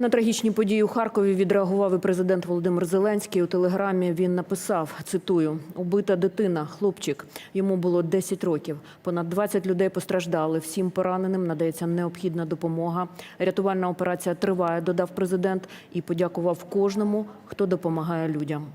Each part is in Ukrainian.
На трагічні події у Харкові відреагував і президент Володимир Зеленський. У телеграмі він написав: цитую: убита дитина, хлопчик. Йому було 10 років. Понад 20 людей постраждали. Всім пораненим надається необхідна допомога. Рятувальна операція триває, додав президент, і подякував кожному, хто допомагає людям.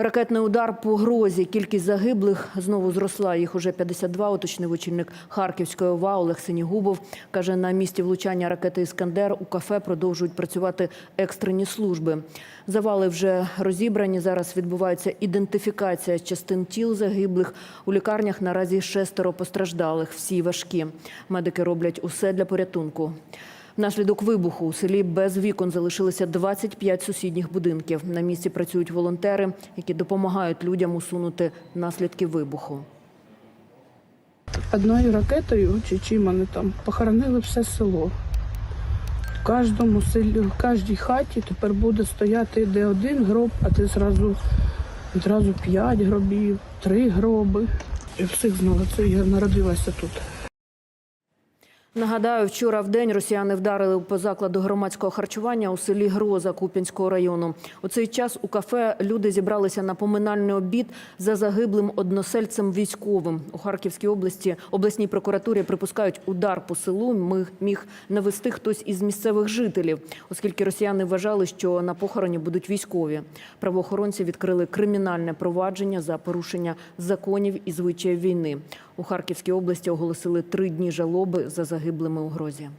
Ракетний удар по грозі. Кількість загиблих знову зросла. Їх уже 52, уточнив очільник Харківської ОВА Олег Синігубов. Каже, на місці влучання ракети «Іскандер» у кафе продовжують працювати екстрені служби. Завали вже розібрані. Зараз відбувається ідентифікація частин тіл загиблих. У лікарнях наразі шестеро постраждалих. Всі важкі. Медики роблять усе для порятунку. Внаслідок вибуху у селі без вікон залишилися 25 сусідніх будинків. На місці працюють волонтери, які допомагають людям усунути наслідки вибуху. Одною ракетою чи чим вони там похоронили все село. В кожному селі, в кожній хаті тепер буде стояти де один гроб, а ти зразу, зразу п'ять гробів, три гроби. І всіх знала, це я народилася тут. Нагадаю, вчора в день росіяни вдарили по закладу громадського харчування у селі Гроза Куп'янського району. У цей час у кафе люди зібралися на поминальний обід за загиблим односельцем військовим. У Харківській області обласній прокуратурі припускають удар по селу міг, навести хтось із місцевих жителів, оскільки росіяни вважали, що на похороні будуть військові. Правоохоронці відкрили кримінальне провадження за порушення законів і звичаїв війни. У Харківській області оголосили три дні жалоби за загиблими у грозі.